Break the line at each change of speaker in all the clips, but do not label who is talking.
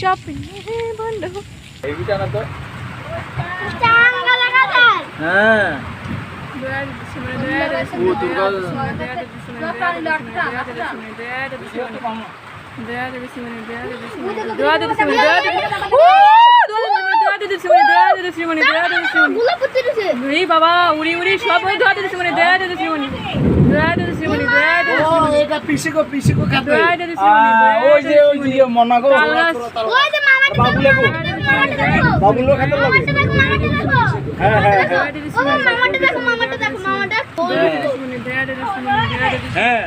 সব বন্ধ
এইটা না তো
চাঙ্গা লাগা যায়
হ্যাঁ ও দুর্গা
গুলো পুত্র দিছে
এই বাবা উড়ি উড়ি সব ওই ধোয়া দিতেছে মানে দয়া দিতেছে মানে দয়া দিতেছে মানে
পিসিকো পিসিকো খাতে
দয়া দিতেছে মানে
ওই যে ওই যে মনাগো
ওই যে মামাটি
বাবুলে গো বাবুলো খাতে লাগে হ্যাঁ হ্যাঁ হ্যাঁ
ও মামাটি দেখো মামাটি দেখো মামাটা
মানে
হ্যাঁ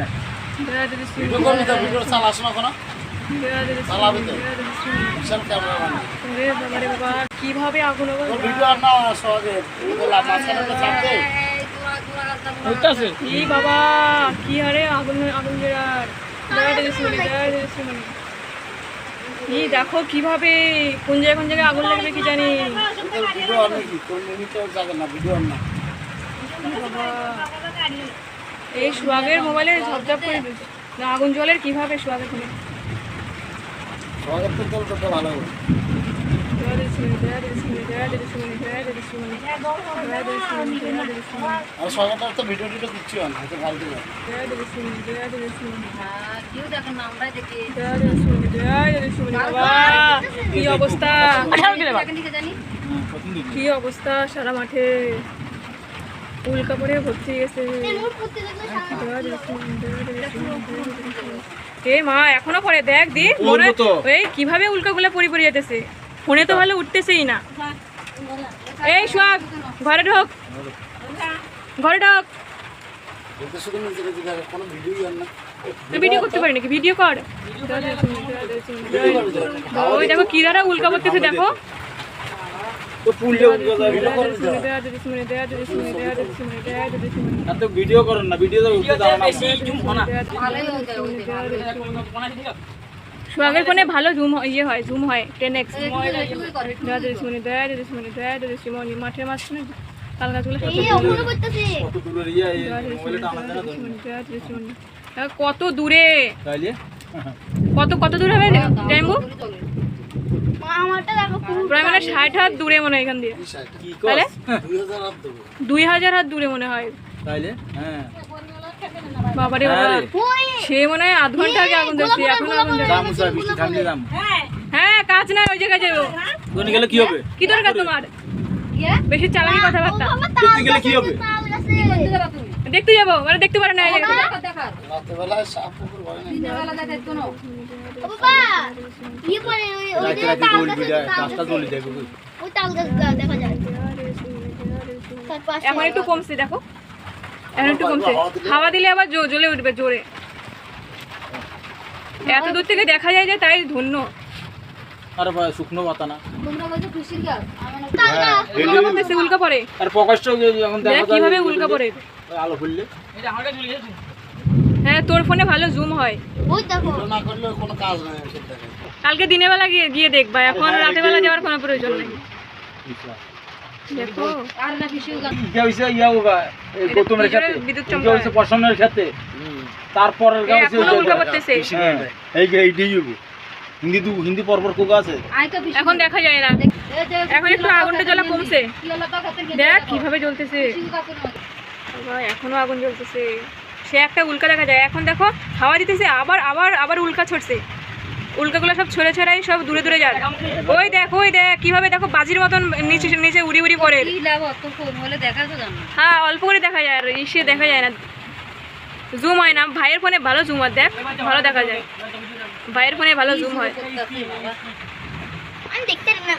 ভিডিও করবি তো ভিডিও চালাস না কোনো চালাবি তো বিশাল ক্যামেরা
রে বাবা রে বাবা কীভাবে আগুন
ভিডিও আর না সহজে মাঝখানে চাপ
হইতাছে
বাবা, কি আগুন আগুন জেরার। এই দেখো কীভাবে, কোন জায়গায় কোন জায়গায় আগুন লাগবে কি জানি। এই সোহাগের মোবাইলে ঝপঝপ করে। না, আগুন জলের কীভাবে
তোর তো ভালো আর তো ভিডিও টিডিও কিচ্ছু হয় না ভালো দিবে
বাবা কি অবস্থা কি অবস্থা সারা মাঠে উল্কা পরে ভর্তি গেছে। এ মা এখনও পরে দেখ দি মনে। এই কীভাবে উল্কাগুলো পরি পরি যেতেছে ফোনে তো ভালো উঠতেছেই না এই সব ঘরে ঢোক ঘরে তুই ভিডিও করতে পারি নাকি ভিডিও কর ওই দেখো কিরারা উল্কা করতেছে দেখো মানে মানে মানে মানে
ভিডিও করেন না ভিডিও
সোহাগের ফোনে ভালো জুম ইয়ে হয় জুম হয় টেন এক্স মানে মানে মানে মাঠের মাঝখানে তাল গাছগুলো
করতেছে।
কত দূরে? ইয়ে
কত কত দূরে হবে? প্রায় মানে ষাট হাত দূরে মনে হয় এখান দিয়ে। তাহলে?
দুই হাজার
হাত দূরে। মনে হয়।
তাইলে? হ্যাঁ।
বাবারে বাবা।
হ্যাঁ
সে মনে হয় আধ ঘণ্টা আগে আগুন এখন হ্যাঁ। কাজ নাই ওই জায়গায় যাব।
কোন কি হবে?
কি দরকার তোমার? বেশি চালাকি কথাবার্তা।
দেখতে গেলে কি হবে?
দেখতে যাব মানে দেখতে পারে না
ইয়ে
এখন একটু কমছে দেখো। এখন একটু কমছে। হাওয়া দিলে আবার জ্বলে উঠবে জোরে। এত দূর থেকে দেখা যায় যে তাই ধন্য।
আর শুকনো পাতা না।
উল্কা পড়ে।
আর প্রকাশটা যখন
কীভাবে উল্কা পড়ে।
আলো ফুললে।
হ্যাঁ তোর ফোনে ভালো জুম হয়। কালকে দিনের বেলা গিয়ে গিয়ে দেখবা এখন রাতের বেলা যাওয়ার কোনো প্রয়োজন নেই। দেখো।
হিন্দি দু হিন্দি পরপর কোকা আছে?
এখন দেখা যায় না। এখন একটু আগুনটা জ্বলা কমছে। দেখ কীভাবে জ্বলতেছে। এখনও আগুন জ্বলতেছে। সে একটা উল্কা দেখা যায়। এখন দেখো হাওয়া দিতেছে আবার আবার আবার উল্কা ছড়ছে উল্কাগুলো সব ছড়ে ছড়াই সব দূরে দূরে যায়। ওই দেখ ওই দেখ কীভাবে দেখো বাজির মতন নিচে নিচে উড়ি উড়ি পড়ে। হ্যাঁ অল্প করে দেখা যায় আর ইসে দেখা যায় না। জুম হয় না। ভাইয়ের ফোনে ভালো জুম হয় দেখ ভালো দেখা যায়। ভাইয়ের ফোনে ভালো জুম হয়।
আমি দেখতে না